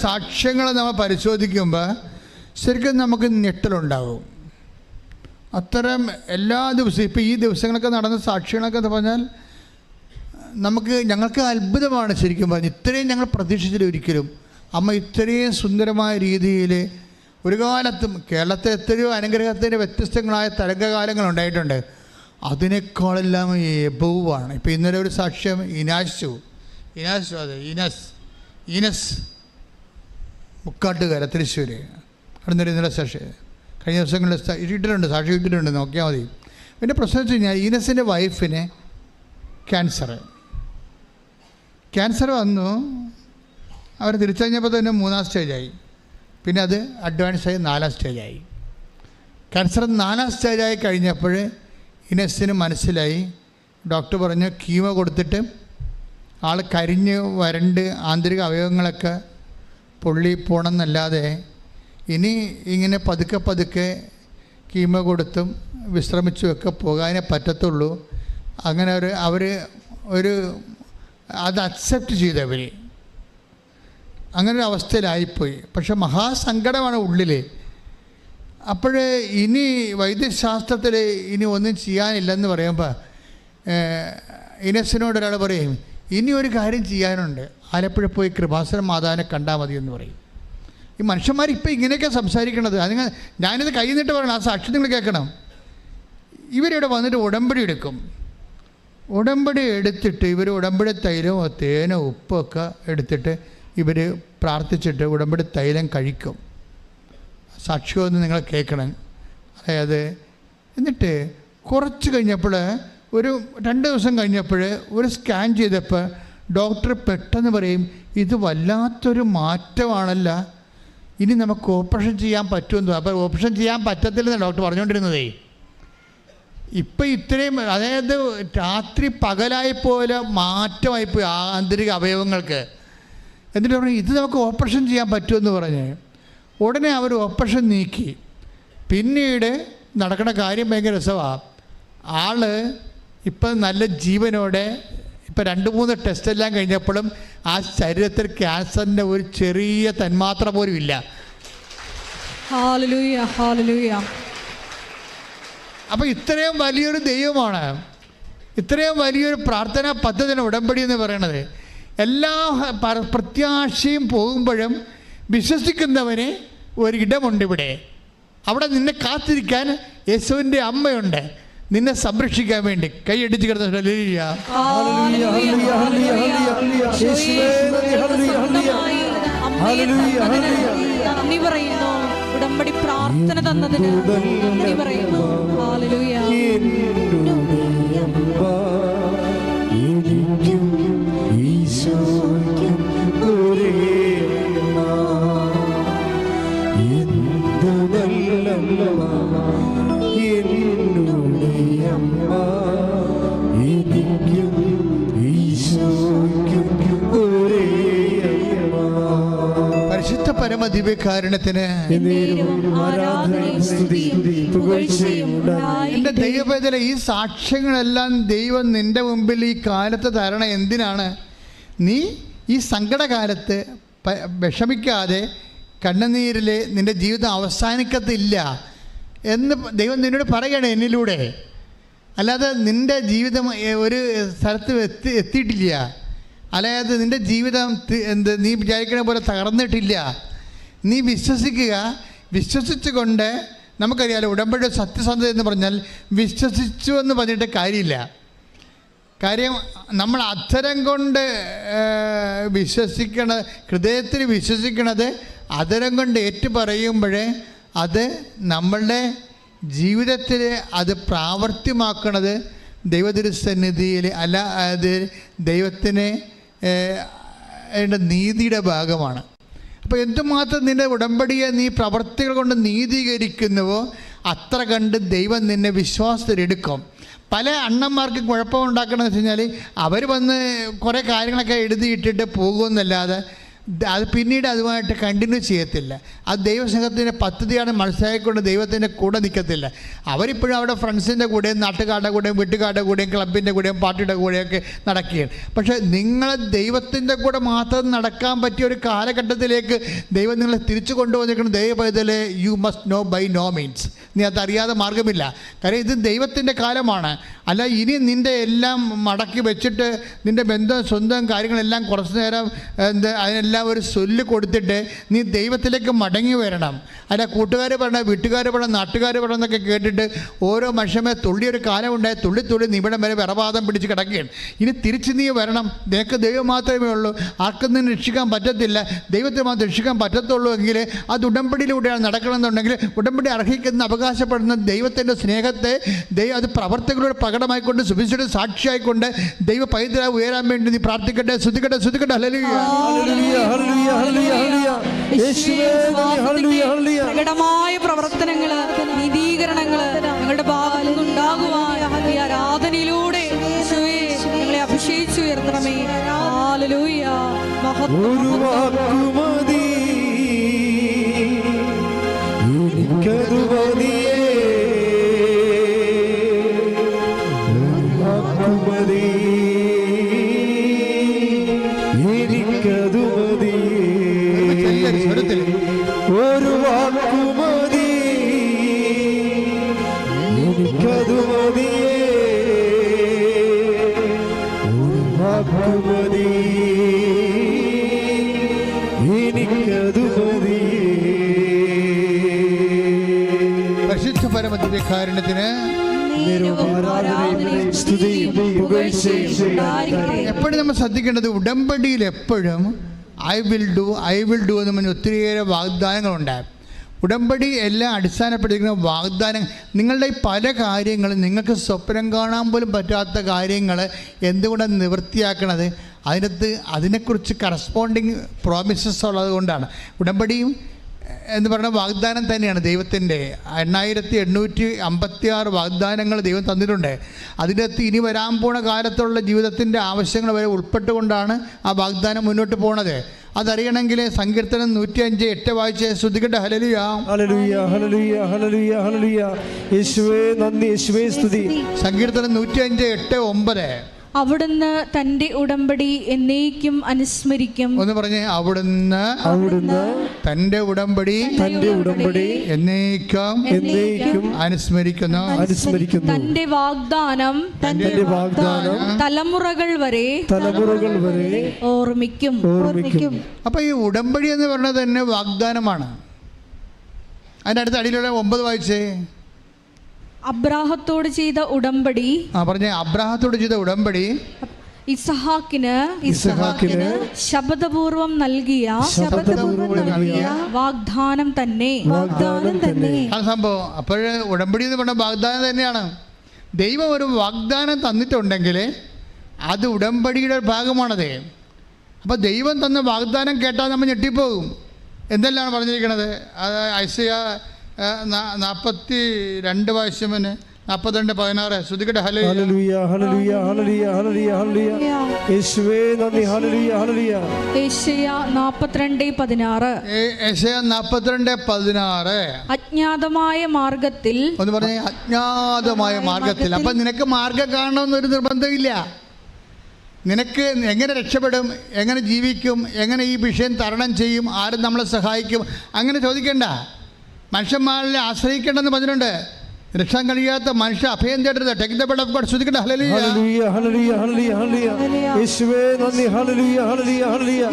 സാക്ഷ്യങ്ങൾ നമ്മൾ പരിശോധിക്കുമ്പോൾ ശരിക്കും നമുക്ക് ഞെട്ടലുണ്ടാകും അത്തരം എല്ലാ ദിവസവും ഇപ്പോൾ ഈ ദിവസങ്ങളൊക്കെ നടന്ന സാക്ഷ്യങ്ങളൊക്കെ എന്ന് പറഞ്ഞാൽ നമുക്ക് ഞങ്ങൾക്ക് അത്ഭുതമാണ് ശരിക്കും പറഞ്ഞു ഇത്രയും ഞങ്ങൾ പ്രതീക്ഷിച്ചില്ല ഒരിക്കലും. അമ്മ ഇത്രയും സുന്ദരമായ രീതിയിൽ ഒരു കാലത്തും കേരളത്തെ എത്രയോ അനുഗ്രഹത്തിന്റെ വ്യത്യസ്തങ്ങളായ തരംഗകാലങ്ങൾ ഉണ്ടായിട്ടുണ്ട്. അതിനേക്കാളെല്ലാം എബുവാണ് ഇപ്പോൾ ഇന്നലെ ഒരു സാക്ഷ്യം ഇനാശു. ഇനാശു അതെ ഇനസ്. ഇനസ്. മുക്കാട്ടുകര തൃശ്ശൂർ അടുന്നൊരു ഇന്നലെ സാക്ഷി. കഴിഞ്ഞ ദിവസങ്ങളിൽ ഇട്ടിട്ടുണ്ട് സാക്ഷി ഇട്ടിട്ടുണ്ട് നോക്കിയാൽ മതി. പിന്നെ പ്രശ്നം വെച്ച് കഴിഞ്ഞാൽ ഈനസിന്റെ വൈഫിന് ക്യാൻസർ ക്യാൻസർ വന്നു. അവർ തിരിച്ചറിഞ്ഞപ്പോൾ തന്നെ മൂന്നാം സ്റ്റേജായി പിന്നെ അത് അഡ്വാൻസായി നാലാം സ്റ്റേജായി ക്യാൻസർ നാലാം സ്റ്റേജായി കഴിഞ്ഞപ്പോൾ ഇനസിന് മനസ്സിലായി. ഡോക്ടർ പറഞ്ഞു കീമോ കൊടുത്തിട്ട് ആൾ കരിഞ്ഞ് വരണ്ട് ആന്തരിക അവയവങ്ങളൊക്കെ പൊള്ളി പോണമെന്നല്ലാതെ ഇനി ഇങ്ങനെ പതുക്കെ പതുക്കെ കീമ കൊടുത്തും വിശ്രമിച്ചുമൊക്കെ പോകാനേ പറ്റത്തുള്ളൂ. അങ്ങനെ ഒരു അവർ ഒരു അത് അക്സെപ്റ്റ് ചെയ്തവർ അങ്ങനെ ഒരു അവസ്ഥയിലായിപ്പോയി. പക്ഷെ മഹാസങ്കടമാണ് ഉള്ളിൽ അപ്പോൾ ഇനി വൈദ്യശാസ്ത്രത്തിൽ ഇനി ഒന്നും ചെയ്യാനില്ലെന്ന് പറയുമ്പോൾ ഇനസിനോട് ഒരാൾ പറയും ഇനി ഒരു കാര്യം ചെയ്യാനുണ്ട്. ആലപ്പുഴ പോയി കൃപാസന മാതാവിനെ കണ്ടാൽ മതി എന്ന് പറയും. ഈ മനുഷ്യന്മാർ ഇപ്പം ഇങ്ങനെയൊക്കെ സംസാരിക്കണത്. അതിന് ഞാനിത് കൈ നിന്നിട്ട് പറയണം ആ സാക്ഷി നിങ്ങൾ കേൾക്കണം. ഇവരിവിടെ വന്നിട്ട് ഉടമ്പടി എടുക്കും. ഉടമ്പടി എടുത്തിട്ട് ഇവർ ഉടമ്പടി തൈലമോ തേനോ ഉപ്പൊക്കെ എടുത്തിട്ട് ഇവർ പ്രാർത്ഥിച്ചിട്ട് ഉടമ്പടി തൈലം കഴിക്കും. സാക്ഷ്യമൊന്ന് നിങ്ങൾ കേൾക്കണം. അതായത് എന്നിട്ട് കുറച്ച് കഴിഞ്ഞപ്പോൾ ഒരു രണ്ട് ദിവസം കഴിഞ്ഞപ്പോൾ ഒരു സ്കാൻ ചെയ്തപ്പോൾ ഡോക്ടർ പെട്ടെന്ന് പറയും ഇത് വല്ലാത്തൊരു മാറ്റമാണല്ല. ഇനി നമുക്ക് ഓപ്പറേഷൻ ചെയ്യാൻ പറ്റുമെന്ന്. അപ്പോൾ ഓപ്പറേഷൻ ചെയ്യാൻ പറ്റത്തില്ലെന്ന് ഡോക്ടർ പറഞ്ഞുകൊണ്ടിരുന്നതേ. ഇപ്പം ഇത്രയും അതായത് രാത്രി പകലായി പോലെ മാറ്റമായിപ്പോയി ആന്തരിക അവയവങ്ങൾക്ക്. എന്നിട്ട് പറഞ്ഞു ഇത് നമുക്ക് ഓപ്പറേഷൻ ചെയ്യാൻ പറ്റുമെന്ന് പറഞ്ഞ് ഉടനെ അവർ ഓപ്പറേഷൻ നീക്കി. പിന്നീട് നടക്കുന്ന കാര്യം ഭയങ്കര രസമാണ് ആൾ ഇപ്പം നല്ല ജീവനോടെ ഇപ്പം രണ്ട് മൂന്ന് ടെസ്റ്റ് എല്ലാം കഴിഞ്ഞപ്പോഴും ആ ശരീരത്തിൽ ക്യാൻസറിന്റെ ഒരു ചെറിയ തന്മാത്ര പോലും ഇല്ല. അപ്പോൾ ഇത്രയും വലിയൊരു ദൈവമാണ്. ഇത്രയും വലിയൊരു പ്രാർത്ഥനാ പദ്ധതിയാണ് ഉടമ്പടി എന്ന് പറയണത്. എല്ലാ പ്രത്യാശയും പോകുമ്പോഴും വിശ്വസിക്കുന്നവന് ഒരിടമുണ്ട് ഇവിടെ അവിടെ നിന്നെ കാത്തിരിക്കാൻ യേശുവിന്റെ അമ്മയുണ്ട്. നിന്നെ സംരക്ഷിക്കാൻ വേണ്ടി കൈയടിച്ച് കിടന്ന ഹല്ലേലൂയ. Hallelujah, hallelujah, hallelujah. യേശുവേ, നന്ദി, ഹല്ലേലൂയ, ഹല്ലേലൂയ. Hallelujah, hallelujah. പറയുന്നു ഉടമ്പടി പ്രാർത്ഥന തന്നതിന് നന്ദി പറയുന്നു ഹാലലൂയ എനിക്കും പരമ ദിവ്യകാരണത്തിന് എന്റെ ആരാധനയും സ്തുതിയും പുകഴ്ചയും ഉണ്ടായി എന്റെ ദൈവവേദന ഈ സാക്ഷ്യങ്ങളെല്ലാം ദൈവം നിന്റെ മുമ്പിൽ ഈ കാലത്ത് തരണ എന്തിനാണ്? നീ ഈ സങ്കടകാലത്ത് വിഷമിക്കാതെ കണ്ണുനീരിൽ നിന്റെ ജീവിതം അവസാനിക്കത്തില്ല എന്ന് ദൈവം നിന്നോട് പറയണേ എന്നിലൂടെ. അല്ലാതെ നിന്റെ ജീവിതം ഒരു സ്ഥലത്ത് എത്തി എത്തിയിട്ടില്ല. അല്ലാതെ നിന്റെ ജീവിതം എന്ത് നീ വിചാരിക്കണ പോലെ തകർന്നിട്ടില്ല. നീ വിശ്വസിക്കുക. വിശ്വസിച്ചുകൊണ്ട് നമുക്കറിയാലോ ഉടമ്പടി സത്യസന്ധത എന്ന് പറഞ്ഞാൽ വിശ്വസിച്ചു എന്ന് പറഞ്ഞിട്ട് കാര്യമില്ല. കാര്യം നമ്മൾ അധരം കൊണ്ട് വിശ്വസിക്കണത് വിശ്വസിക്കണ ഹൃദയത്തിൽ വിശ്വസിക്കണത് അധരം കൊണ്ട് ഏറ്റു പറയുമ്പോഴേ അത് നമ്മളുടെ ജീവിതത്തിൽ അത് പ്രാവർത്തിയമാക്കണത് ദൈവതിരുസന്നിധിയിൽ അല്ല അത് ദൈവത്തിന് നീതിയുടെ ഭാഗമാണ്. അപ്പോൾ എന്തുമാത്രം നിന്റെ ഉടമ്പടിയെ നീ പ്രവർത്തികൾ കൊണ്ട് നീതീകരിക്കുന്നുവോ അത്ര കണ്ട് ദൈവം നിന്നെ വിശ്വാസത്തിലെടുക്കും. പല അണ്ണന്മാർക്ക് കുഴപ്പമുണ്ടാക്കണമെന്ന് വെച്ച് കഴിഞ്ഞാൽ അവർ വന്ന് കുറേ കാര്യങ്ങളൊക്കെ എഴുതിയിട്ടിട്ട് പോകുമെന്നല്ലാതെ അത് പിന്നീട് അതുമായിട്ട് കണ്ടിന്യൂ ചെയ്യത്തില്ല. അത് ദൈവസംഘത്തിന്റെ പദ്ധതിയാണ് മനസ്സിലാക്കിക്കൊണ്ട് ദൈവത്തിന്റെ കൂടെ നിൽക്കത്തില്ല അവരിപ്പോഴും അവിടെ ഫ്രണ്ട്സിന്റെ കൂടെയും നാട്ടുകാരുടെ കൂടെയും വീട്ടുകാരുടെ കൂടെയും ക്ലബിന്റെ കൂടെയും പാർട്ടിയുടെ കൂടെയൊക്കെ നടക്കുകയാണ്. പക്ഷേ നിങ്ങൾ ദൈവത്തിന്റെ കൂടെ മാത്രം നടക്കാൻ പറ്റിയ ഒരു കാലഘട്ടത്തിലേക്ക് ദൈവം നിങ്ങളെ തിരിച്ചു കൊണ്ടുവന്നിരിക്കണം ദൈവപൈതലെ you must know by no means നീ അറിയാതെ മാർഗമില്ല കാര്യം ഇത് ദൈവത്തിന്റെ കാലമാണ്. അല്ല ഇനി നിന്റെ എല്ലാം മടക്കി വെച്ചിട്ട് നിന്റെ ബന്ധം സ്വന്തം കാര്യങ്ങളെല്ലാം കുറച്ച് നേരം എന്ത് അതിനെല്ലാം ഒരു സൊല്ല് കൊടുത്തിട്ട് നീ ദൈവത്തിലേക്ക് മടങ്ങി വരണം. അല്ല കൂട്ടുകാർ പറയണം വീട്ടുകാർ പറയണം നാട്ടുകാർ പറയണം എന്നൊക്കെ കേട്ടിട്ട് ഓരോ മനുഷ്യമേ തുള്ളിയൊരു കാലമുണ്ടായി തുള്ളി തുള്ളി നിമിടം വരെ വിറവാദം പിടിച്ച് കിടക്കുകയാണ്. ഇനി തിരിച്ച് നീ വരണം. നിനക്ക് ദൈവം മാത്രമേ ഉള്ളൂ. ആർക്കും നിന്ന് രക്ഷിക്കാൻ പറ്റത്തില്ല. ദൈവത്തെ മാത്രം രക്ഷിക്കാൻ പറ്റത്തുള്ളൂ എങ്കിൽ അത് ഉടമ്പടിയിലൂടെയാണ് നടക്കണമെന്നുണ്ടെങ്കിൽ ഉടമ്പടി അർഹിക്കുന്ന അവകാശപ്പെടുന്ന ദൈവത്തിന്റെ സ്നേഹത്തെ ദൈവം അത് പ്രവർത്തികളോട് പ്രകടമായിക്കൊണ്ട് സുഭിച്ചിട്ട് സാക്ഷിയായിക്കൊണ്ട് ദൈവ പൈതലായി ഉയരാൻ വേണ്ടി നീ പ്രാർത്ഥിക്കട്ടെ ശ്രുതിക്കട്ടെ ശ്രുതിക്കട്ടെ hallelujah. Hallelujah hallelujah hallelujah hallelujah. Hallelujah ഹല്ലേലൂയ പ്രകടമായ പ്രവർത്തനങ്ങൾ നീതീകരണങ്ങൾ ഞങ്ങളുടെ ഭാഗത്തു നിന്നുണ്ടാകുവാൻ ഈ ആരാധനയിലൂടെ ഞങ്ങളെ അഭിഷേകിച്ചുയർത്തണമേ ഒരു വാക്കുമതി. പുകഴ്ചയും ഉണ്ടായിരിക്കട്ടെ. എപ്പോഴും നമ്മൾ ശ്രദ്ധിക്കേണ്ടത് ഉടമ്പടിയിൽ എപ്പോഴും I will do I will do എന്ന് പറഞ്ഞ ഒത്തിരിയേറെ വാഗ്ദാനങ്ങളുണ്ട് ഉടമ്പടി എല്ലാം അടിസ്ഥാനപ്പെട്ടിരിക്കുന്ന വാഗ്ദാനം നിങ്ങളുടെ ഈ പല കാര്യങ്ങളും നിങ്ങൾക്ക് സ്വപ്നം കാണാൻ പോലും പറ്റാത്ത കാര്യങ്ങൾ എന്തുകൊണ്ടാണ് നിവൃത്തിയാക്കണത് അതിനകത്ത് അതിനെക്കുറിച്ച് കറസ്പോണ്ടിങ് പ്രോമിസസ് ഉള്ളത് കൊണ്ടാണ് ഉടമ്പടിയും എന്ന് പറയുന്ന വാഗ്ദാനം തന്നെയാണ് ദൈവത്തിന്റെ. എണ്ണായിരത്തി എണ്ണൂറ്റി അമ്പത്തി ആറ് വാഗ്ദാനങ്ങൾ ദൈവം തന്നിട്ടുണ്ട്. അതിനകത്ത് ഇനി വരാൻ പോണ കാലത്തുള്ള ജീവിതത്തിന്റെ ആവശ്യങ്ങൾ വരെ ഉൾപ്പെട്ടുകൊണ്ടാണ് ആ വാഗ്ദാനം മുന്നോട്ട് പോണത്. അതറിയണമെങ്കിൽ സങ്കീർത്തനം നൂറ്റി അഞ്ച് എട്ട് വായിച്ച് ശ്രദ്ധിക്കട്ടെ. ഹലലുയാ ഹല്ലേലൂയ ഹല്ലേലൂയ ഹല്ലേലൂയ ഹല്ലേലൂയ. യേശുവേ നന്ദി. യേശുവേ സ്തുതി. സങ്കീർത്തനം നൂറ്റി അഞ്ച് എട്ട് ഒമ്പത്. അവിടുന്ന് തന്റെ ഉടമ്പടി എന്നേക്കും അനുസ്മരിക്കും. ഒന്ന് പറഞ്ഞേ അവിടുന്ന് അവിടുന്ന് തന്റെ ഉടമ്പടി തന്റെ ഉടമ്പടി എന്നേക്കും എന്നേക്കും അനുസ്മരിക്കുന്നു. അനുസ്മരിക്കുന്നു. തന്റെ വാഗ്ദാനം തന്റെ വാഗ്ദാനം തലമുറകൾ വരെ തലമുറകൾ വരെ ഓർമ്മിക്കും. ഓർമ്മിക്കും. അപ്പൊ ഈ ഉടമ്പടി എന്ന് പറഞ്ഞത് തന്നെ വാഗ്ദാനമാണ്. അതിന്റെ അടുത്ത അടിയിലുള്ള ഒമ്പത് വായിച്ചേ. അബ്രാഹത്തോട് ചെയ്ത ഉടമ്പടി. ആ പറഞ്ഞ അബ്രാഹത്തോട് ചെയ്ത ഉടമ്പടി. ഇസഹാക്കിന് ഇസഹാക്കിന് ശബ്ദപൂർവം നൽകിയ ശബ്ദപൂർവം നൽകിയ വാഗ്ദാനം തന്നെ. വാഗ്ദാനം തന്നെ. ആ സംഭവം. അപ്പോൾ ഉടമ്പടി എന്ന് പറഞ്ഞ വാഗ്ദാനം തന്നെയാണ്. ദൈവം ഒരു വാഗ്ദാനം തന്നിട്ടുണ്ടെങ്കിൽ അത് ഉടമ്പടിയുടെ ഭാഗമാണത്. അപ്പോൾ ദൈവം തന്ന വാഗ്ദാനം കേട്ടാൽ നമ്മൾ ഞെട്ടിപ്പോകും. എന്തെല്ലാം പറഞ്ഞിരിക്കണത്? അത് ഐസിയ നാൽപ്പത്തി രണ്ട് വയസ്സമന് നാൽപ്പത്തിരണ്ട് പതിനാറ്. ശ്രുതിക്കട്ടെ ഹലോ ഹല്ലേലൂയ ഹല്ലേലൂയ ഹല്ലേലൂയ ഹല്ലേലൂയ ഹല്ലേലൂയ യേശുവേ നന്ദി ഹല്ലേലൂയ ഹല്ലേലൂയ. ഏഷ്യ നാൽപ്പത്തിരണ്ട് പതിനാറ്. യശയ നാൽപ്പത്തിരണ്ട് പതിനാറ്. അജ്ഞാതമായ മാർഗത്തിൽ ഒന്ന് പറഞ്ഞ അജ്ഞാതമായ മാർഗത്തിൽ. അപ്പം നിനക്ക് മാർഗം കാണണമെന്നൊരു നിർബന്ധമില്ല. നിനക്ക് എങ്ങനെ രക്ഷപ്പെടും എങ്ങനെ ജീവിക്കും എങ്ങനെ ഈ വിഷയം തരണം ചെയ്യും ആരും നമ്മളെ സഹായിക്കും അങ്ങനെ ചോദിക്കണ്ട. മനുഷ്യന്മാരിലെ ആശ്രയിക്കേണ്ടെന്ന് പറഞ്ഞിട്ടുണ്ട്. രക്ഷാൻ കഴിയാത്ത മനുഷ്യ അഭയം തേടരുത്. Take the bed of God hallelujah hallelujah hallelujah hallelujah hallelujah യേശുവേ നന്ദി. ഹല്ലേലൂയ ഹല്ലേലൂയ ഹല്ലേലൂയ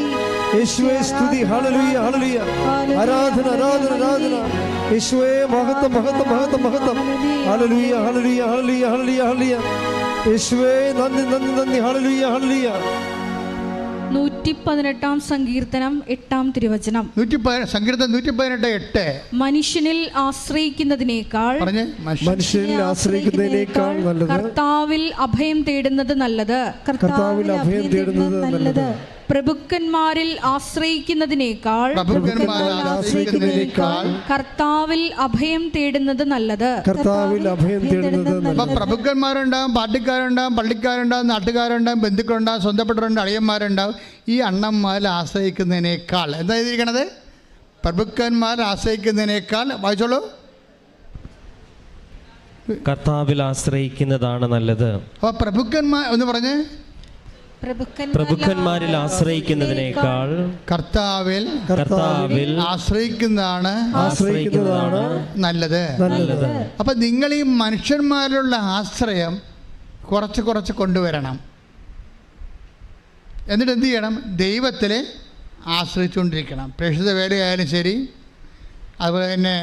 യേശുവേ സ്തുതി. ഹല്ലേലൂയ ഹല്ലേലൂയ ആരാധന ആരാധന ആരാധന. യേശുവേ മഹത്വം മഹത്വം മഹത്വം മഹത്വം. ഹല്ലേലൂയ ഹല്ലേലൂയ ഹല്ലേലൂയ ഹല്ലേലൂയ ഹല്ലേലൂയ യേശുവേ നന്ദി നന്ദി നന്ദി. ഹല്ലേലൂയ ഹല്ലേലൂയ നൂറ്റി പതിനെട്ടാം സങ്കീർത്തനം എട്ടാം തിരുവചനം. നൂറ്റി സങ്കീർത്തനം നൂറ്റി പതിനെട്ട് എട്ട്. മനുഷ്യനിൽ ആശ്രയിക്കുന്നതിനേക്കാൾ മനുഷ്യനിൽ ആശ്രയിക്കുന്നതിനേക്കാൾ നല്ലത് കർത്താവിൽ അഭയം തേടുന്നത് നല്ലത്. കർത്താവിൽ അഭയം തേടുന്നത് നല്ലത്. പ്രഭുക്കന്മാരിൽ ആശ്രയിക്കുന്നതിനേക്കാൾ കർത്താവിൽ അഭയം തേടുന്നത് നല്ലത്. കർത്താവിൽ അഭയം തേടുന്നത്. പ്രഭുക്കന്മാരുണ്ടാവും പാർട്ടിക്കാരുണ്ടാവും പള്ളിക്കാരുണ്ടാവും നാട്ടുകാരുണ്ടാവും ബന്ധുക്കളുണ്ടാവും സ്വന്തപ്പെട്ടവരുണ്ട് അളിയന്മാരുണ്ടാവും. ഈ അണ്ണന്മാരിൽ ആശ്രയിക്കുന്നതിനേക്കാൾ എന്താ എഴുതിയിരിക്കണത്? പ്രഭുക്കന്മാർ ആശ്രയിക്കുന്നതിനേക്കാൾ വായിച്ചോളൂ. കർത്താവിൽ ആശ്രയിക്കുന്നതാണ് നല്ലത്. അപ്പൊ പ്രഭുക്കന്മാർ എന്ന് പറഞ്ഞ്? പ്രഭുക്കന്മാരിൽ ആശ്രയിക്കുന്നതിനേക്കാൾ കർത്താവിൽ കർത്താവിൽ ആശ്രയിക്കുന്നതാണ് ആശ്രയിക്കുന്നതാണ് നല്ലത്. നല്ലത്. അപ്പൊ നിങ്ങൾ ഈ മനുഷ്യന്മാരിലുള്ള ആശ്രയം കുറച്ച് കുറച്ച് കൊണ്ടുവരണം. എന്നിട്ട് എന്ത് ചെയ്യണം? ദൈവത്തിൽ ആശ്രയിച്ചുകൊണ്ടിരിക്കണം. പ്രേക്ഷിത വേലയായാലും ശരി അതുപോലെ തന്നെ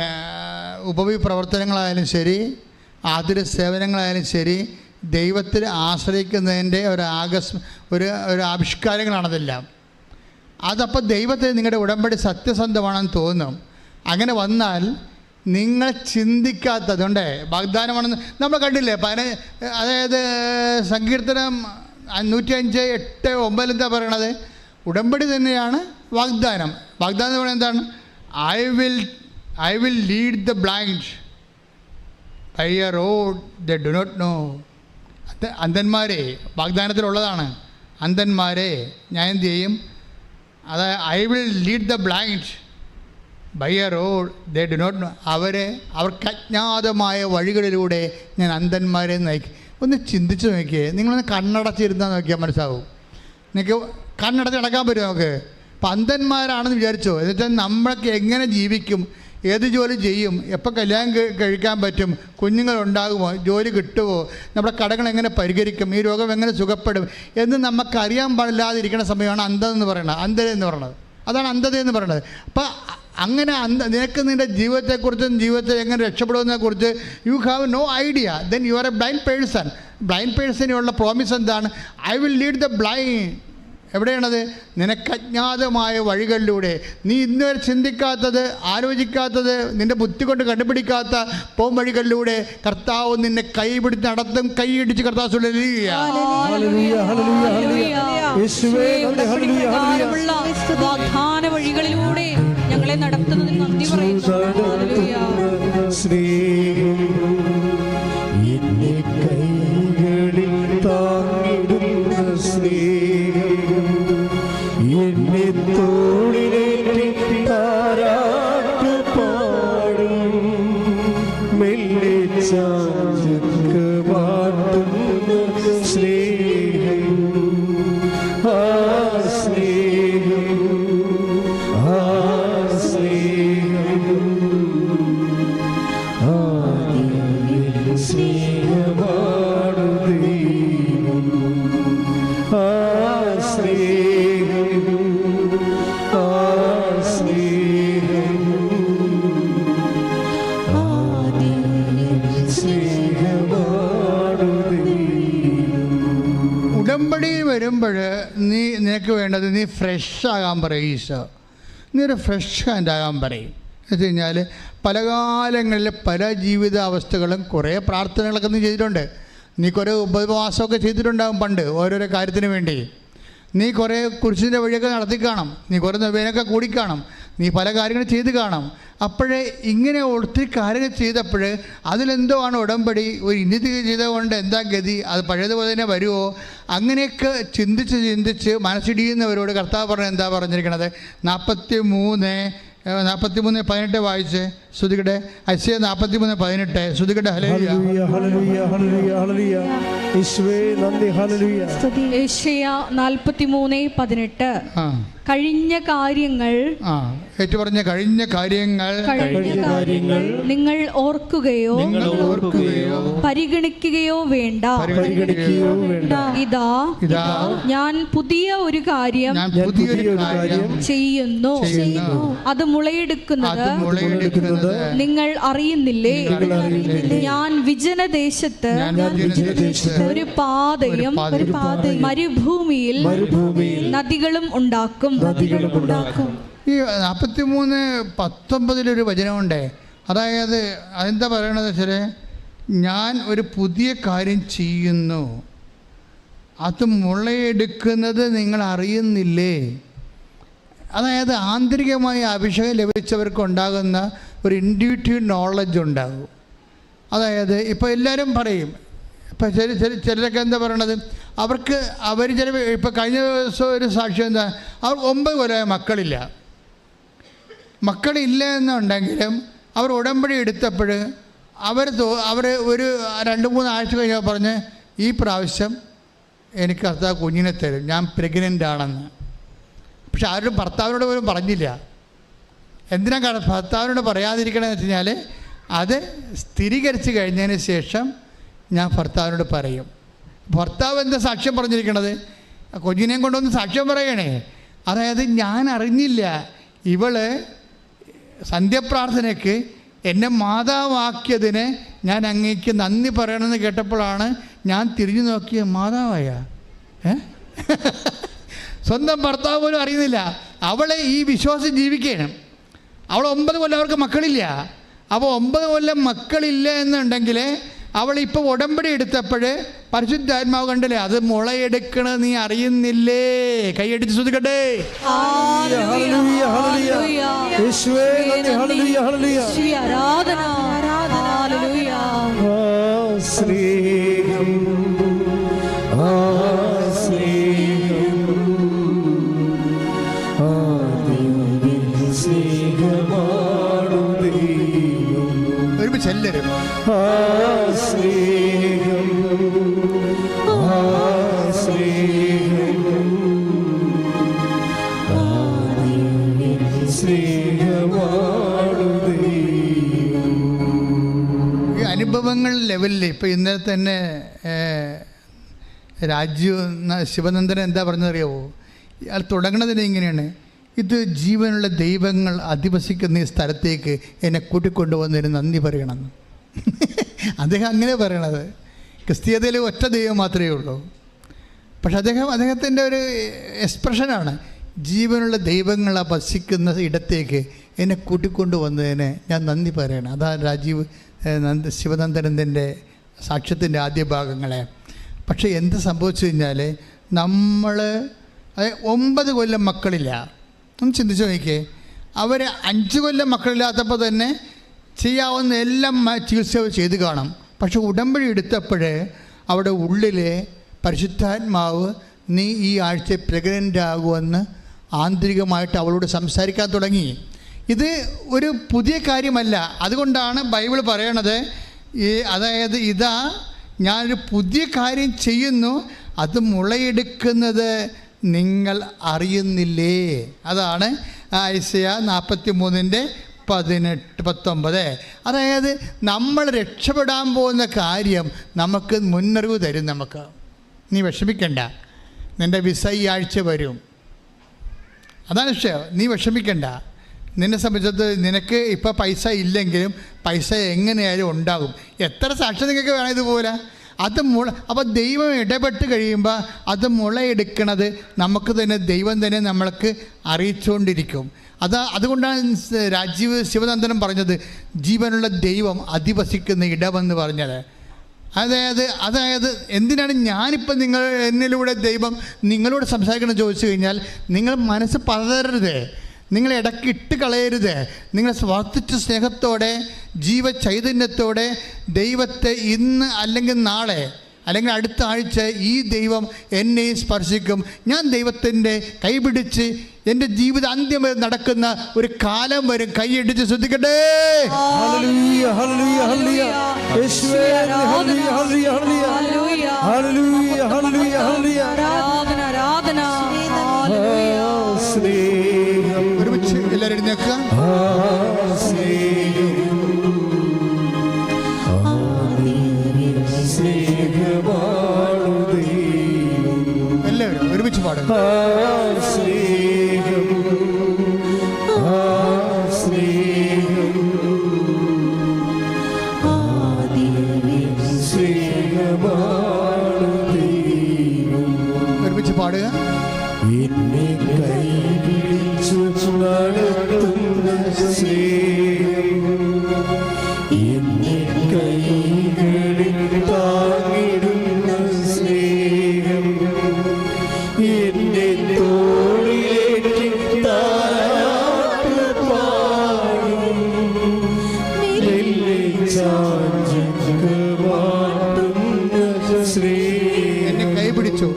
ഉപവി പ്രവർത്തനങ്ങളായാലും ശരി ആതുര സേവനങ്ങളായാലും ശരി ദൈവത്തിൽ ആശ്രയിക്കുന്നതിന്റെ ഒരു ആകസ് ഒരു ഒരു ആവിഷ്കാരങ്ങളാണതെല്ലാം. അതപ്പോൾ ദൈവത്തെ നിങ്ങളുടെ ഉടമ്പടി സത്യസന്ധമാണെന്ന് തോന്നും. അങ്ങനെ വന്നാൽ നിങ്ങൾ ചിന്തിക്കാത്തതുണ്ട്. വാഗ്ദാനമാണെന്ന് നമ്മൾ കണ്ടില്ലേ പതിന അതായത് സങ്കീർത്തനം നൂറ്റി അഞ്ച് എട്ട് ഒമ്പതിൽ എന്താ പറയണത്? ഉടമ്പടി തന്നെയാണ് വാഗ്ദാനം. വാഗ്ദാനം എന്ന് പറയുന്നത് എന്താണ്? I will I will lead the blind by a road they do not know അന്ധന്മാരെ വാഗ്ദാനത്തിലുള്ളതാണ്. അന്ധന്മാരെ ഞാൻ എന്ത് ചെയ്യും? അത് I will lead the blind by a road they do not അവരെ അവർക്ക് അജ്ഞാതമായ വഴികളിലൂടെ ഞാൻ അന്ധന്മാരെ നയിക്കും. ഒന്ന് ചിന്തിച്ച് നോക്കിയേ. നിങ്ങളൊന്ന് കണ്ണടച്ചിരുന്നാൽ നോക്കിയാൽ മനസ്സിലാവും. നിങ്ങൾക്ക് കണ്ണടച്ച് നടക്കാൻ പറ്റും നമുക്ക്? അപ്പം അന്ധന്മാരാണെന്ന് വിചാരിച്ചോ? എന്നിട്ട് നമ്മളൊക്കെ എങ്ങനെ ജീവിക്കും? ഏത് ജോലി ചെയ്യും? എപ്പോൾ കല്യാണം കഴിക്കാൻ പറ്റും? കുഞ്ഞുങ്ങൾ ഉണ്ടാകുമോ ജോലി കിട്ടുമോ നമ്മുടെ കടകൾ എങ്ങനെ പരിഹരിക്കും? ഈ രോഗം എങ്ങനെ സുഖപ്പെടും? എന്ന് നമുക്കറിയാൻ പാടില്ലാതിരിക്കുന്ന സമയമാണ് അന്ധത എന്ന് പറയുന്നത്. അന്ധത എന്ന് പറയുന്നത്. അതാണ് അന്ധത എന്ന് പറയുന്നത്. അപ്പം അങ്ങനെ അന്ധ നിനക്ക് നിന്റെ ജീവിതത്തെക്കുറിച്ചും ജീവിതത്തെ എങ്ങനെ രക്ഷപ്പെടുമെന്നതിനെക്കുറിച്ച് you have no idea then you are a blind person blind പേഴ്സണിനുള്ള promise എന്താണ്? I will lead the blind എവിടെയാണത് നിനക്കജ്ഞാതമായ വഴികളിലൂടെ നീ ഇന്നുവരെ ചിന്തിക്കാത്തത് ആലോചിക്കാത്തത് നിന്റെ ബുദ്ധി കൊണ്ട് കണ്ടുപിടിക്കാത്ത പോം വഴികളിലൂടെ കർത്താവ് നിന്നെ കൈ പിടിച്ച് നടത്തും കൈയിടിച്ച് കർത്താവ് ചൊല്ലുക ഹല്ലേലൂയ, ഹല്ലേലൂയ, ഹല്ലേലൂയ. യേശുവേ ഹല്ലേലൂയ, ഹല്ലേലൂയ. പ്രകാരമുള്ള വാഗ്ദാന വഴികളിലൂടെ ഞങ്ങളെ നടത്തുന്നതിൽ നന്ദി പറയുന്നു. നീ ഫ്രഷ് ആകാൻ പറയും ഈശോ. നീ ഒരു ഫ്രഷ് ഹാൻഡ് ആകാൻ പറയും. എന്ന് വെച്ച് കഴിഞ്ഞാൽ പല കാലങ്ങളിൽ പല ജീവിതാവസ്ഥകളും കുറേ പ്രാർത്ഥനകളൊക്കെ നീ ചെയ്തിട്ടുണ്ട്. നീ കുറേ ഉപവാസമൊക്കെ ചെയ്തിട്ടുണ്ടാകും പണ്ട് ഓരോരോ കാര്യത്തിന് വേണ്ടി. നീ കുറേ കുരിശിന്റെ വഴിയൊക്കെ നടത്തി നീ കുറേ നൊവേനൊക്കെ കൂടിക്കാണും. നീ പല കാര്യങ്ങൾ ചെയ്ത് കാണാം. അപ്പോഴേ ഇങ്ങനെ ഒത്തിരി കാര്യങ്ങൾ ചെയ്തപ്പോൾ അതിലെന്തോ ആണ് ഉടമ്പടി ഒരു ഇനിതി ചെയ്തുകൊണ്ട് എന്താ ഗതി അത് പഴയതുപോലെ തന്നെ വരുമോ അങ്ങനെയൊക്കെ ചിന്തിച്ച് ചിന്തിച്ച് മനസ്സിടിയുന്നവരോട് കർത്താവ് പറഞ്ഞ എന്താ പറഞ്ഞിരിക്കണത്? നാൽപ്പത്തി മൂന്ന് നാൽപ്പത്തി മൂന്ന് പതിനെട്ട് വായിച്ച്. ശ്രുതികടെ അശ്യ നാൽപ്പത്തി മൂന്ന് പതിനെട്ട്. ശ്രുതികടെ ഹലേലിയ ഹല്ലേലൂയ ഹല്ലേലൂയ ഹല്ലേലൂയ ഹല്ലേലൂയ. യേശുവേ നന്ദി ഹല്ലേലൂയ. ഏഷ്യ നാൽപ്പത്തിമൂന്ന് പതിനെട്ട്. കഴിഞ്ഞ കാര്യങ്ങൾ ഏറ്റുപറഞ്ഞ ഏറ്റു പറഞ്ഞ കഴിഞ്ഞ കാര്യങ്ങൾ. കഴിഞ്ഞ കാര്യങ്ങൾ നിങ്ങൾ ഓർക്കുകയോ ഓർക്കുകയോ പരിഗണിക്കുകയോ വേണ്ട. ഇതാ ഇതാ ഞാൻ പുതിയ ഒരു കാര്യം ഞാൻ പുതിയൊരു കാര്യം ചെയ്യുന്നു. ചെയ്യുന്നു. അത് മുളയെടുക്കുന്നത് മുളയെടുക്കുന്നത് നിങ്ങൾ അറിയുന്നില്ലേ? ഞാൻ വിജനദേശത്ത് ഒരു പാതയും മരുഭൂമിയിൽ നദികളും ഉണ്ടാക്കും. നദികളും ഉണ്ടാക്കും. ഈ നാൽപ്പത്തി മൂന്ന് പത്തൊമ്പതിലൊരു വചനമുണ്ട്. അതായത് അതെന്താ പറയണത് വെച്ചാൽ ഞാൻ ഒരു പുതിയ കാര്യം ചെയ്യുന്നു. അത് മുളയെടുക്കുന്നത് നിങ്ങൾ അറിയുന്നില്ലേ? അതായത് ആന്തരികമായ അഭിഷേകം ലഭിച്ചവർക്ക് ഉണ്ടാകുന്ന ഒരു ഇൻഡ്യൂറ്റീവ് നോളജ് ഉണ്ടാകും. അതായത് ഇപ്പോൾ എല്ലാവരും പറയും ഇപ്പം ചില ചില ചിലരൊക്കെ എന്താ പറയണത്? അവർക്ക് അവർ ചില ഇപ്പോൾ കഴിഞ്ഞ ദിവസം ഒരു സാക്ഷ്യം എന്താ? അവർ ഒമ്പത് കൊല്ലമായ മക്കളില്ല. മക്കളില്ല എന്നുണ്ടെങ്കിലും അവർ ഉടമ്പടി എടുത്തപ്പോൾ അവർ അവർ ഒരു രണ്ട് മൂന്ന് ആഴ്ച കഴിഞ്ഞാൽ പറഞ്ഞ് ഈ പ്രാവശ്യം എനിക്ക് കർത്താവ് കുഞ്ഞിനെ തരും. ഞാൻ പ്രഗ്നന്റ് ആണെന്ന്. പക്ഷെ ആരും ഭർത്താവിനോട് പോലും പറഞ്ഞില്ല. എന്തിനാ ഭർത്താവിനോട് പറയാതിരിക്കണമെന്ന് വെച്ച് കഴിഞ്ഞാൽ അത് സ്ഥിരീകരിച്ച് കഴിഞ്ഞതിന് ശേഷം ഞാൻ ഭർത്താവിനോട് പറയും. ഭർത്താവ് എന്താ സാക്ഷ്യം പറഞ്ഞിരിക്കണത്? കൊഞ്ഞിനെയും കൊണ്ടുവന്ന് സാക്ഷ്യം പറയണേ. അതായത് ഞാൻ അറിഞ്ഞില്ല. ഇവൾ സന്ധ്യപ്രാർത്ഥനയ്ക്ക് എന്നെ മാതാവാക്കിയതിന് ഞാൻ അങ്ങേക്ക് നന്ദി പറയണമെന്ന് കേട്ടപ്പോഴാണ് ഞാൻ തിരിഞ്ഞു നോക്കിയ മാതാവായ. ഏ? സ്വന്തം ഭർത്താവ് പോലും അറിയുന്നില്ല. അവളെ ഈ വിശ്വാസം ജീവിക്കുകയാണ്. അവൾ ഒമ്പത് കൊല്ലം അവർക്ക് മക്കളില്ല. അപ്പോൾ ഒമ്പത് കൊല്ലം മക്കളില്ല എന്നുണ്ടെങ്കിൽ അവൾ ഇപ്പോൾ ഉടമ്പടി എടുത്തപ്പോൾ പരിശുദ്ധാത്മാവ് കണ്ടില്ലേ അത് മുളയെടുക്കണത് നീ അറിയുന്നില്ലേ? കൈയടിച്ച് ശ്രദ്ധിക്കട്ടെ ഹല്ലേലൂയ, അനുഭവങ്ങൾ ലെവലിൽ ഇപ്പോൾ ഇന്നലെ തന്നെ രാജു ശിവനന്ദൻ എന്താ പറഞ്ഞതറിയാവോ അത് തുടങ്ങുന്നതിന് ഇങ്ങനെയാണ്. ഇത് ജീവനുള്ള ദൈവങ്ങൾ അധിവസിക്കുന്ന ഈ സ്ഥലത്തേക്ക് എന്നെ കൂട്ടിക്കൊണ്ടുവന്നതിന് നന്ദി പറയണമെന്ന് അദ്ദേഹം അങ്ങനെ പറയണത്. ക്രിസ്തീയതയിൽ ഒറ്റ ദൈവം മാത്രമേ ഉള്ളൂ. പക്ഷെ അദ്ദേഹം അദ്ദേഹത്തിന്റെ ഒരു എക്സ്പ്രഷനാണ്. ജീവനുള്ള ദൈവങ്ങൾ വസിക്കുന്ന ഇടത്തേക്ക് എന്നെ കൂട്ടിക്കൊണ്ടുവന്നതിന് ഞാൻ നന്ദി പറയണം. അതാണ് രാജീവ് നന്ദ ശിവനന്ദനന്ദന്റെ സാക്ഷ്യത്തിന്റെ ആദ്യ ഭാഗങ്ങളെ. പക്ഷെ എന്ത് സംഭവിച്ചു കഴിഞ്ഞാൽ നമ്മൾ ഒമ്പത് കൊല്ലം മക്കളില്ല. ഒന്ന് ചിന്തിച്ച് നോക്കിയേ അവർ അഞ്ച് കൊല്ലം മക്കളില്ലാത്തപ്പോൾ തന്നെ ചെയ്യാവുന്ന എല്ലാം ചികിത്സ ചെയ്തു കാണാം. കാണും പക്ഷെ ഉടമ്പടി എടുത്തപ്പോഴേ അവിടെ ഉള്ളിലെ പരിശുദ്ധാത്മാവ് നീ ഈ ആഴ്ച പ്രഗ്നന്റ് ആകുമെന്ന് ആന്തരികമായിട്ട് അവളോട് സംസാരിക്കാൻ തുടങ്ങി. ഇത് ഒരു പുതിയ കാര്യമല്ല. അതുകൊണ്ടാണ് ബൈബിൾ പറയണത് ഈ അതായത് ഇതാ ഞാനൊരു പുതിയ കാര്യം ചെയ്യുന്നു അത് മുളയെടുക്കുന്നത് നിങ്ങൾ അറിയുന്നില്ലേ? അതാണ് ഐസയ നാൽപ്പത്തി മൂന്നിന്റെ പതിനെട്ട് പത്തൊമ്പത്. അതായത് നമ്മൾ രക്ഷപ്പെടാൻ പോകുന്ന കാര്യം നമുക്ക് മുന്നറിവ് തരും നമുക്ക്. നീ വിഷമിക്കണ്ട. നിന്റെ വിസ ഈ ആഴ്ച വരും. അതാണ് വിഷയം. നീ വിഷമിക്കണ്ട. നിന്നെ സംബന്ധിച്ചത് നിനക്ക് ഇപ്പോൾ പൈസ ഇല്ലെങ്കിലും പൈസ എങ്ങനെയായാലും ഉണ്ടാകും. എത്ര സാക്ഷ്യം നിങ്ങൾക്ക് വേണം ഇതുപോലെ? അത് മുള അപ്പോൾ ദൈവം ഇടപെട്ട് കഴിയുമ്പോൾ അത് മുളയെടുക്കണത് നമുക്ക് തന്നെ ദൈവം തന്നെ നമ്മൾക്ക് അറിയിച്ചുകൊണ്ടിരിക്കും. അത് അതുകൊണ്ടാണ് രാജീവ് ശിവനന്ദനം പറഞ്ഞത് ജീവനുള്ള ദൈവം അധിവസിക്കുന്ന ഇടമെന്ന് പറഞ്ഞത്. അതായത് അതായത് എന്തിനാണ് ഞാനിപ്പോൾ നിങ്ങൾ എന്നിലൂടെ ദൈവം നിങ്ങളോട് സംസാരിക്കണം ചോദിച്ചു കഴിഞ്ഞാൽ നിങ്ങൾ മനസ്സ് പതരരുത് നിങ്ങൾ ഇടയ്ക്ക് ഇട്ട് കളയരുത്. നിങ്ങൾ വർദ്ധിച്ച സ്നേഹത്തോടെ ജീവചൈതന്യത്തോടെ ദൈവത്തെ ഇന്ന് അല്ലെങ്കിൽ നാളെ അല്ലെങ്കിൽ അടുത്ത ആഴ്ച ഈ ദൈവം എന്നെ സ്പർശിക്കും. ഞാൻ ദൈവത്തിന്റെ കൈപിടിച്ച് എന്റെ ജീവിത അന്ത്യം വരെ നടക്കുന്ന ഒരു കാലം വരും. കൈയടിച്ച് ശ്രദ്ധിക്കട്ടെ. ഹല്ലേലൂയ എല്ലാവരും വിളിച്ചു.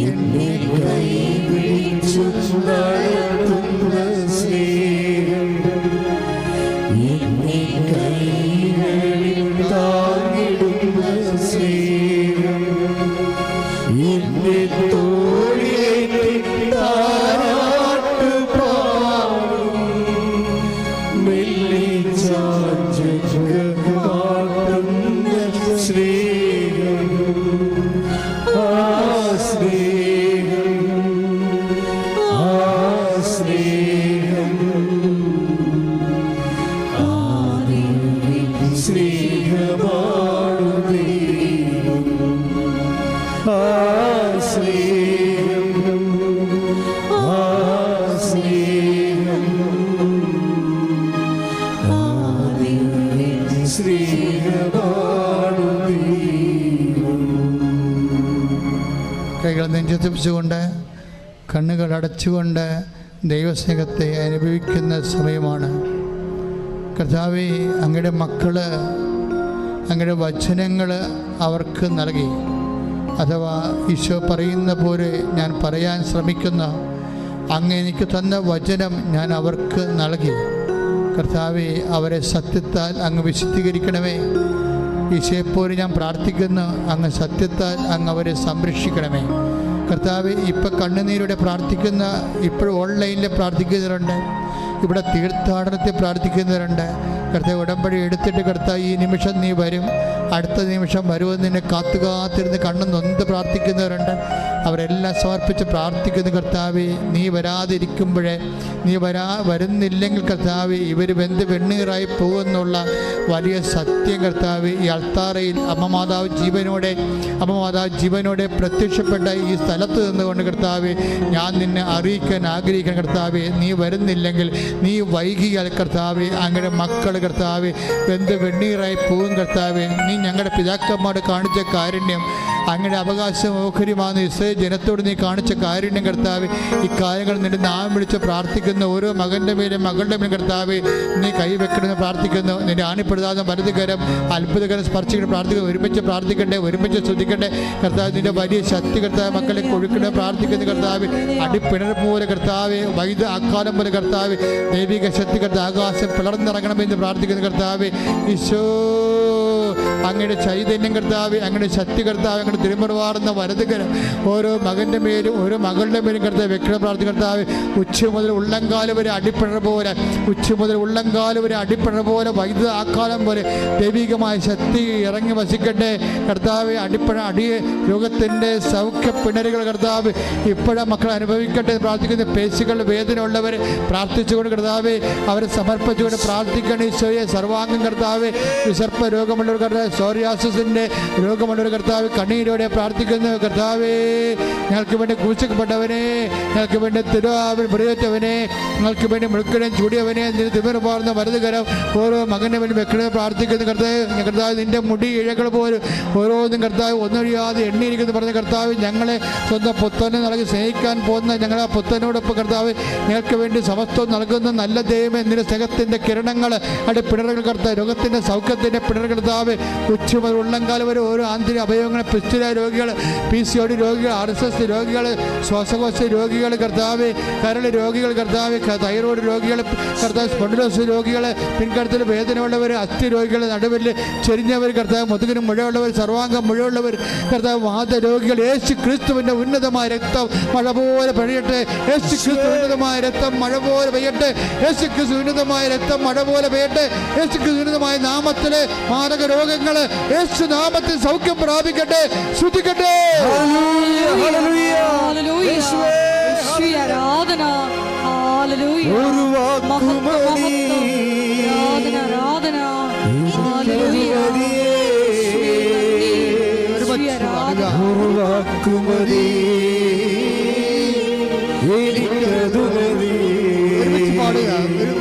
എന്നെ കൈ പിടിച്ചു കൈകൾ നെഞ്ചത്തിപ്പിച്ചുകൊണ്ട് കണ്ണുകൾ അടച്ചുകൊണ്ട് ദൈവസ്നേഹത്തെ അനുഭവിക്കുന്ന സമയമാണ്. കർത്താവി അങ്ങയുടെ മക്കൾ അങ്ങയുടെ വചനങ്ങൾ അവർക്ക് നൽകി. അഥവാ ഈശോ പറയുന്ന പോലെ ഞാൻ പറയാൻ ശ്രമിക്കുന്ന. അങ്ങ് എനിക്ക് തന്ന വചനം ഞാൻ അവർക്ക് നൽകി. കർത്താവെ അവരെ സത്യത്താൽ അങ്ങ് വിശുദ്ധീകരിക്കണമേ. ഈശോയെപ്പോലെ ഞാൻ പ്രാർത്ഥിക്കുന്നു അങ്ങ് സത്യത്താൽ അങ്ങ് അവരെ സംരക്ഷിക്കണമേ. കർത്താവ് ഇപ്പം കണ്ണുനീരോടെ പ്രാർത്ഥിക്കുന്ന ഇപ്പോഴും ഓൺലൈനിൽ പ്രാർത്ഥിക്കുന്നവരുണ്ട്. ഇവിടെ തീർത്ഥാടനത്തിൽ പ്രാർത്ഥിക്കുന്നവരുണ്ട്. കർത്താവ് ഉടമ്പടി എടുത്തിട്ട് കർത്താവ് ഈ നിമിഷം നീ വരും. അടുത്ത നിമിഷം വരുമെന്ന് നിന്നെ കാത്തു കാത്തിരുന്ന് കണ്ണു നൊന്ത് പ്രാർത്ഥിക്കുന്നവരുണ്ട്. അവരെല്ലാം സമർപ്പിച്ച് പ്രാർത്ഥിക്കുന്നു കർത്താവെ. നീ വരാതിരിക്കുമ്പോഴേ നീ വരാ വരുന്നില്ലെങ്കിൽ കർത്താവ് ഇവർ വെന്ത് വെണ്ണീറായി പോകുമെന്നുള്ള വലിയ സത്യം കർത്താവ്. ഈ അൾത്താറയിൽ അമ്മമാതാവ് ജീവനോടെ അമ്മ മാതാവ് ജീവനോടെ പ്രത്യക്ഷപ്പെട്ട ഈ സ്ഥലത്ത് നിന്നുകൊണ്ട് കർത്താവ് ഞാൻ നിന്നെ അറിയിക്കാൻ ആഗ്രഹിക്കാൻ കർത്താവ്. നീ വരുന്നില്ലെങ്കിൽ നീ വൈകിയാൽ കർത്താവ് അങ്ങനെ മക്കൾ കർത്താവ് വെന്ത് വെണ്ണീറായി പോകും കർത്താവ്. നീ ഞങ്ങളുടെ പിതാക്കന്മാർ കാണിച്ച കാരുണ്യം അങ്ങനെ അവകാശം ഓഹരിമാന്ന് ഇസ്രയേൽ ജനത്തോട് നീ കാണിച്ച കാരുണ്യം കർത്താവ്. ഈ കാര്യങ്ങൾ നിന്റെ നാം വിളിച്ച് പ്രാർത്ഥിക്കുന്ന. ഓരോ മകന്റെ മേലും മകളുടെ മേലും കർത്താവ് നീ കൈവെക്കണമെന്ന് പ്രാർത്ഥിക്കുന്നു. നിന്റെ ആണിപ്പെടുതാതെ വലതുകരം അത്ഭുതകരം സ്പർശിക്കണം പ്രാർത്ഥിക്കുന്നു. ഒരുമിച്ച് പ്രാർത്ഥിക്കണ്ടേ ഒരുമിച്ച് ശ്രദ്ധിക്കണ്ടേ കർത്താവ് നിന്റെ വലിയ ശക്തി കർത്താവ് മക്കളെ കൊഴുക്കണേ പ്രാർത്ഥിക്കുന്ന കർത്താവ്. അടിപ്പിണർ പോലെ കർത്താവ് വൈദ്യ അക്കാലം പോലെ കർത്താവ്. ദൈവിക ശക്തി കർത്താവ് ആകാശം പിളർന്നിറങ്ങണമെന്ന് പ്രാർത്ഥിക്കുന്ന കർത്താവ്. ഈശോ. അങ്ങയുടെ ചൈതന്യം കർത്താവ് അങ്ങയുടെ ശക്തി കർത്താവ് അങ്ങയുടെ തിരുമറുവാറുന്ന വലതുകരം. ഓരോ മകന്റെ മേലും ഓരോ മകളുടെ മേലും കർത്താവ് വ്യക്തി പ്രാർത്ഥന കർത്താവ് ഉച്ച മുതൽ ഉള്ളംകാല വരെ അടിപ്പഴ പോലെ ഉച്ച മുതൽ ഉള്ളംകാല വരെ അടിപ്പഴ പോലെ വൈദ്യുത ആക്കാലം പോലെ ദൈവികമായ ശക്തി ഇറങ്ങി വസിക്കട്ടെ. കർത്താവ് അടിപ്പഴ അടി രോഗത്തിന്റെ സൗഖ്യ പിണരുകൾ കർത്താവ് ഇപ്പോഴും മക്കൾ അനുഭവിക്കട്ടെ പ്രാർത്ഥിക്കുന്ന. പേശികൾ വേദന ഉള്ളവർ പ്രാർത്ഥിച്ചുകൊണ്ട് കർത്താവ് അവരെ സമർപ്പിച്ചുകൊണ്ട് പ്രാർത്ഥിക്കണം ഈശോയെ. സർവാംഗം കർത്താവ് വിസർപ്പ രോഗമുള്ളവർ കർത്താവ് സോറിയാസിന്റെ ഒരു കർത്താവ് കണ്ണീരോടെ പ്രാർത്ഥിക്കുന്നു. കർത്താവേ ഞങ്ങൾക്ക് വേണ്ടി കുറിച്ചപ്പെട്ടവനെ ഞങ്ങൾക്ക് വേണ്ടി തിരുവാവിൽ മുറിയേറ്റവനെ ഞങ്ങൾക്ക് വേണ്ടി മുഴുക്കനും ചൂടിയവനെ നിന്റെ തിമിർമാർന്ന മരുന്നുകരം ഓരോ മകനെ വേണ്ടി വെക്കണേ പ്രാർത്ഥിക്കുന്നു. കർത്താവ് കർത്താവ് നിന്റെ മുടി ഇഴകൾ പോലും ഓരോന്നും കർത്താവ് ഒന്നൊഴിയാതെ എണ്ണിയിരിക്കുന്നു. പറഞ്ഞ കർത്താവ് ഞങ്ങളെ സ്വന്തം പുത്തനെ നൽകി സ്നേഹിക്കാൻ പോകുന്ന ഞങ്ങളെ പുത്തനോടൊപ്പം കർത്താവ് ഞങ്ങൾക്ക് വേണ്ടി സമസ്തം നൽകുന്ന നല്ല ദൈവം എന്നിട്ട് സ്നേഹത്തിന്റെ കിരണങ്ങൾ അവിടെ പിണറുകൾ കർത്താവ് രോഗത്തിന്റെ സൗഖ്യത്തിന്റെ പിണർ കർത്താവ്. ഉച്ച മുതൽ ഉള്ളംകാലം വരെ ഓരോ ആന്തരിക അവയവങ്ങൾ പിസ്തുല രോഗികൾ പി സി ഒ ഡി രോഗികൾ ആർ എസ് എസ് രോഗികൾ ശ്വാസകോശ രോഗികൾ കർത്താവ് കരൾ രോഗികൾ കർത്താവ് തൈറോയ്ഡ് രോഗികൾ കർത്താവ് സ്പോണ്ടിലോസ് രോഗികൾ പിൻകടത്തിൽ വേദനയുള്ളവർ അസ്ഥി രോഗികൾ നടുവിൽ ചെരിഞ്ഞവർ കർത്താവ് മുതുകിന് മുഴയുള്ളവർ സർവാംഗം മുഴയുള്ളവർ കർത്താവ് വാദ രോഗികൾ യേശു ക്രിസ്തുവിന്റെ ഉന്നതമായ രക്തം മഴ പോലെ പെയ്യട്ടെ യേശു ക്രിസ്തു ഉന്നതമായ രക്തം മഴ പോലെ പെയ്യട്ടെ യേശു ക്രിസ്തു ഉന്നതമായ രക്തം മഴ പോലെ പെയ്യട്ടെ യേശു ക്രിസ്തു ഉന്നതമായ നാമത്തിലെ മാരക രോഗങ്ങൾ യേശു നാമത്തിൽ സൗഖ്യം പ്രാപിക്കട്ടെ. ശ്രുതിക്കട്ടെ ഹല്ലേലൂയ, ഹല്ലേലൂയ. ഹല്ലേലൂയ. യേശുവേ, യേശുവേ, ആരാധന. ഹല്ലേലൂയ. ഒരു വാക്കു മഹത്വം, മതി. മഹത്വം. ആരാധന. ഒരു വാക്കുമതി എനിക്കതു മതി.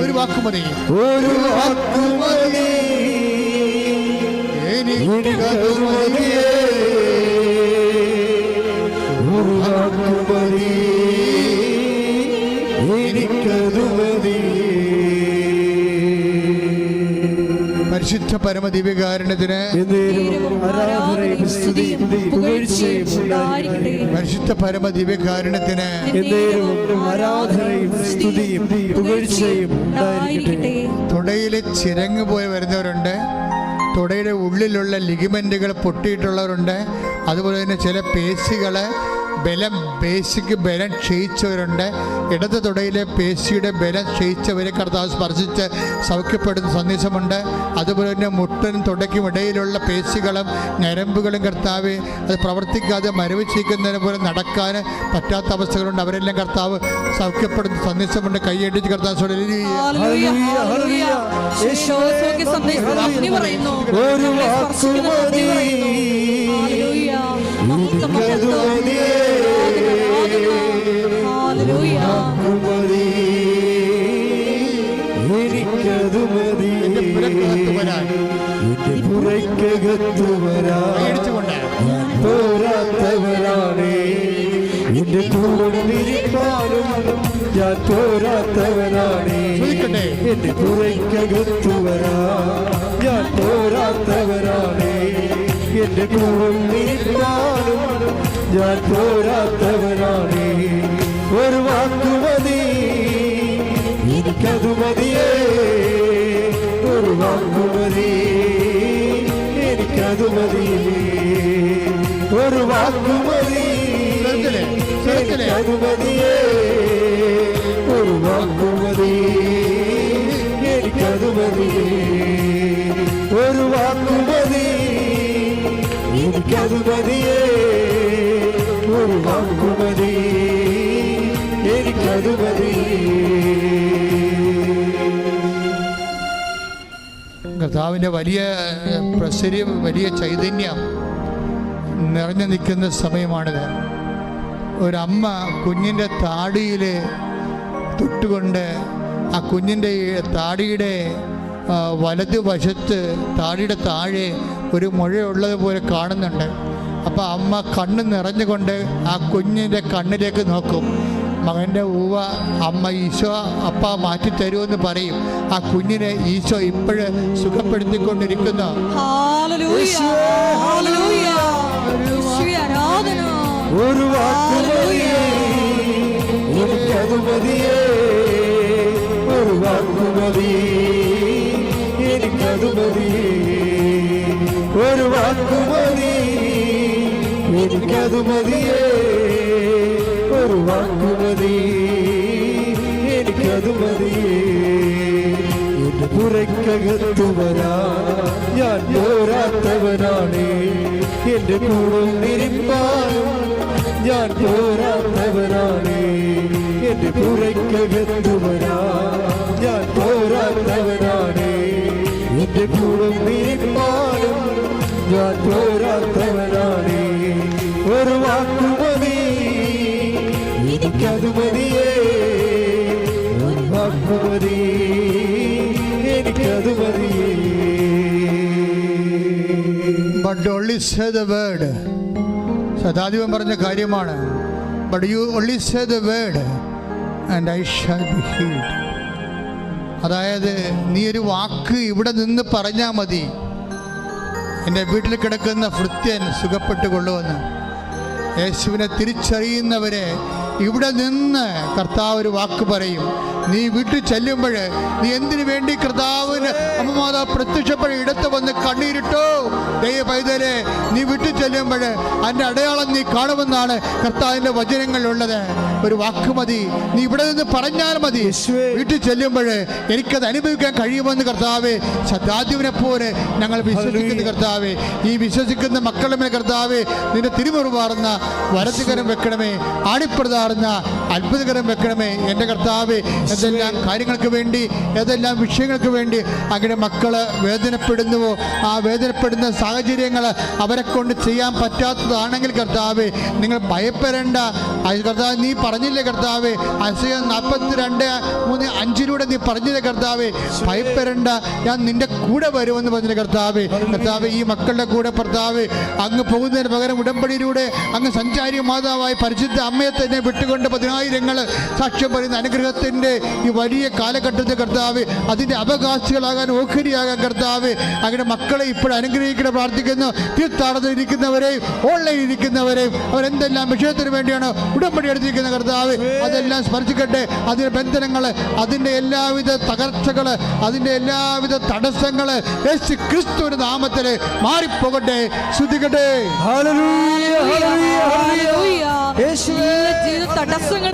ഒരു- വാക്കുമതി ഒരു വാക്കുമതി പരിശുദ്ധ പരമദിവ്യകാരണത്തിന് പരിശുദ്ധ പരമദിവ്യകാരണത്തിന് തുടയിൽ ചിരങ്ങ് പോയി വരുന്നവരുണ്ട്. തുടയുടെ ഉള്ളിലുള്ള ലിഗമെന്റുകൾ പൊട്ടിയിട്ടുള്ളവരുണ്ട്. അതുപോലെ തന്നെ ചില പേശികൾ ബലം പേശിക്ക് ബലം ക്ഷയിച്ചവരുണ്ട്. ഇടത് തുടയിലെ പേശിയുടെ ബലം ക്ഷയിച്ചവരെ കർത്താവ് സ്പർശിച്ച് സൗഖ്യപ്പെടുന്ന സന്ദേശമുണ്ട്. അതുപോലെ തന്നെ മുട്ടനും തുടയ്ക്കും ഇടയിലുള്ള പേശികളും ഞരമ്പുകളും കർത്താവ് അത് പ്രവർത്തിക്കാതെ മരവിച്ചിരിക്കുന്നതിന് പോലെ നടക്കാൻ പറ്റാത്ത അവസ്ഥകളുണ്ട്. അവരെല്ലാം കർത്താവ് സൗഖ്യപ്പെടുന്ന സന്ദേശമുണ്ട്. കൈയടിച്ച് കർത്താവ് ഒരു ഞങ്ങളെ പുറയ്ക്കകത്തു പോരാത്തവരാണേ എന്റെ കൂടെ ഇരിപ്പാനും ഞാൻ ചോദിക്കട്ടെ. എന്റെ പുറയ്ക്കകത്തു വരാ ഞാൻ പോരാത്തവനാണേ എന്റെ കൂടെ ഇരിപ്പാനും ഞാൻ പോരാത്തവനാണ്. ഒരു വാക്കുമതി എനിക്കതു മതിയേ. ഒരു വാക്കുമതി എനിക്കതു മതിയേ. ഒരു. എനിക്കതു മതിയേ. എനിക്കതു മതിയേ ഒരു ബഹുമതി കർത്താവിന്റെ വലിയ പ്രസര്യം വലിയ ചൈതന്യം നിറഞ്ഞു നിൽക്കുന്ന സമയമാണിത്. ഒരമ്മ കുഞ്ഞിന്റെ താടിയിൽ തൊട്ടുകൊണ്ട് ആ കുഞ്ഞിന്റെ താടിയുടെ വലതുവശത്ത് താടിയുടെ താഴെ ഒരു മുഴയുള്ളത് പോലെ കാണുന്നുണ്ട്. അപ്പോൾ അമ്മ കണ്ണ് നിറഞ്ഞുകൊണ്ട് ആ കുഞ്ഞിന്റെ കണ്ണിലേക്ക് നോക്കും. മകന്റെ ഉവ അമ്മ ഈശോ അപ്പ മാറ്റി തരുമെന്ന് പറയും. ആ കുഞ്ഞിനെ ഈശോ ഇപ്പോഴ് സുഖപ്പെടുത്തിക്കൊണ്ടിരിക്കുന്നു. ഒരു വാക്കുമതിയേ ഒരു വാക്കുമതി എനിക്കതു മതിയേ. ഒരു വാക്കുമതി എനിക്കത് മതിയേ. ഒരു വാക്കുമതി എനിക്കത് മതിയേ. എന്റെ പുറയ്ക്കകത്തു വരാ. ഞാൻ പോരാത്തവനാണ്. എന്റെ കൂടെ ഇരിപ്പാനും ഞാൻ പോരാത്തവനാണ്. എന്റെ പുറയ്ക്കകത്തു വരാ. ഞാൻ പോരാത്തവനാണ്. എന്റെ കൂടെ ഇരിപ്പാനും ഞാൻ ഒരു ഒരു പറഞ്ഞ കാര്യമാണ്. But you only say the word and I shall be healed അതായത് നീ ഒരു വാക്ക് ഇവിടെ നിന്ന് പറഞ്ഞാൽ മതി. എന്റെ വീട്ടിൽ കിടക്കുന്ന ഭൃത്യൻ സുഖപ്പെട്ടു കൊള്ളുമെന്ന് യേശുവിനെ തിരിച്ചറിയുന്നവരെ ഇവിടെ നിന്ന് കർത്താവ് ഒരു വാക്ക് പറയും. നീ വീട്ടിൽ ചെല്ലുമ്പോൾ നീ എന്തിനു വേണ്ടി കർത്താവിന് അമ്മമാത പ്രത്യക്ഷപ്പെടെ ഇടത്ത് വന്ന് കണ്ണീരിട്ടോ? ദൈവ പൈതലെ നീ വീട്ടിൽ ചെല്ലുമ്പോൾ അതിന്റെ അടയാളം നീ കാണുമെന്നാണ് കർത്താവിന്റെ വചനങ്ങളിലുള്ളത് ഒരു വാക്ക് മതി. നീ ഇവിടെ നിന്ന് പറഞ്ഞാൽ മതി. വീട്ടിൽ ചെല്ലുമ്പോൾ എനിക്കത് അനുഭവിക്കാൻ കഴിയുമെന്ന് കർത്താവെ സദാദ്യവിനെ പോലെ ഞങ്ങൾ വിശ്വസിക്കുന്ന കർത്താവെ. ഈ വിശ്വസിക്കുന്ന മക്കളുടെ മേൽ കർത്താവെ നിന്റെ തിരുമുറുമാറുന്ന വരത്തുകരം വെക്കണമേ ആടിപ്രതാറുന്ന അത്ഭുതകരം വെക്കണമേ എന്റെ കർത്താവെ ഏതെല്ലാം കാര്യങ്ങൾക്ക് വേണ്ടി ഏതെല്ലാം വിഷയങ്ങൾക്ക് വേണ്ടി അങ്ങനെ മക്കൾ വേദനപ്പെടുന്നുവോ? ആ വേദനപ്പെടുന്ന സാഹചര്യങ്ങൾ അവരെ കൊണ്ട് ചെയ്യാൻ പറ്റാത്തതാണെങ്കിൽ കർത്താവെ നിങ്ങൾ ഭയപ്പെടേണ്ട. കർത്താവ് നീ പറഞ്ഞില്ലേ കർത്താവെ അസയ നാൽപ്പത്തി രണ്ട് മൂന്ന് അഞ്ചിലൂടെ നീ പറഞ്ഞില്ലേ കർത്താവെ ഭയപ്പെടേണ്ട. ഞാൻ നിന്റെ കൂടെ വരുമെന്ന് പറഞ്ഞില്ല കർത്താവെ. കർത്താവ് ഈ മക്കളുടെ കൂടെ കർത്താവ് അങ്ങ് പോകുന്നതിന് പകരം ഉടമ്പടിയിലൂടെ അങ്ങ് സഞ്ചാരി മാതാവായി പരിശുദ്ധ അമ്മയെ തന്നെ വിട്ടുകൊണ്ട് പതിനായിരങ്ങൾ സാക്ഷ്യം പറയുന്ന അനുഗ്രഹത്തിന്റെ ഈ വലിയ കാലഘട്ടത്തിൽ കർത്താവ് അതിന്റെ അവകാശികളാകാൻ ഓഹരിയാകാൻ കർത്താവ് അങ്ങനെ മക്കളെ ഇപ്പോൾ അനുഗ്രഹിക്കണം പ്രാർത്ഥിക്കുന്നു. തീർത്ഥാടനത്തിൽ ഇരിക്കുന്നവരെയും ഓൺലൈനിൽ ഇരിക്കുന്നവരെയും അവരെന്തെല്ലാം വിഷയത്തിന് വേണ്ടിയാണ് ഉടമ്പടി എടുത്തിരിക്കുന്ന കർത്താവ് അതെല്ലാം സ്മരിച്ചിക്കട്ടെ അതിന്റെ ബന്ധനങ്ങൾ അതിന്റെ എല്ലാവിധ തകർച്ചകൾ അതിന്റെ എല്ലാവിധ തടസ്സങ്ങൾ യേശു ക്രിസ്തുവിന്റെ നാമത്തിൽ മാറിപ്പോകട്ടെ. ശ്രദ്ധിക്കട്ടെ ഹല്ലേലൂയ ഹല്ലേലൂയ ഹല്ലേലൂയ ഹല്ലേലൂയ യേശുവേ എല്ലാ ജീവിത തടസ്സങ്ങൾ